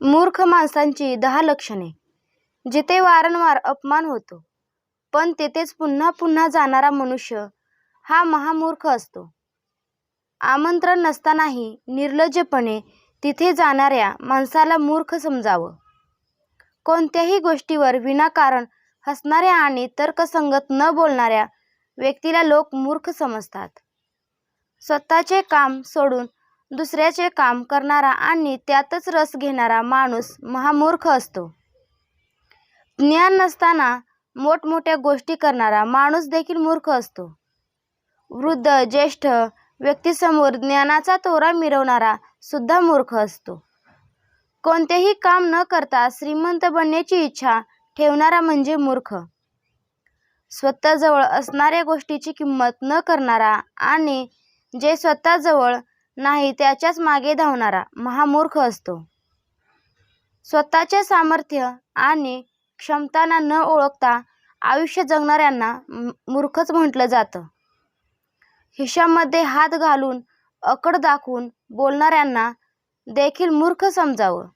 मूर्ख माणसांची दहा लक्षणे जिथे वारंवार अपमान होतो पण तेथेच पुन्हा पुन्हा जाणारा मनुष्य हा महामूर्ख असतो. आमंत्रण नसतानाही निर्लज्जपणे तिथे जाणाऱ्या माणसाला मूर्ख समजावं. कोणत्याही गोष्टीवर विनाकारण हसणाऱ्या आणि तर्कसंगत न बोलणाऱ्या व्यक्तीला लोक मूर्ख समजतात. स्वतःचे काम सोडून दुसऱ्याचे काम करणारा आणि त्यातच रस घेणारा माणूस महामूर्ख असतो. ज्ञान नसताना मोठमोठ्या गोष्टी करणारा माणूस देखील मूर्ख असतो. वृद्ध ज्येष्ठ व्यक्तीसमोर ज्ञानाचा तोरा मिरवणारा सुद्धा मूर्ख असतो. कोणतेही काम न करता श्रीमंत बनण्याची इच्छा ठेवणारा म्हणजे मूर्ख. स्वतःजवळ असणाऱ्या गोष्टीची किंमत न करणारा आणि जे स्वतःजवळ नाही त्याच्याच मागे धावणारा महामूर्ख असतो. स्वतःचे सामर्थ्य आणि क्षमतांना न ओळखता आयुष्य जगणाऱ्यांना मूर्खच म्हटलं जातं. हिशामध्ये हात घालून अकड दाखवून बोलणाऱ्यांना देखील मूर्ख समजावं.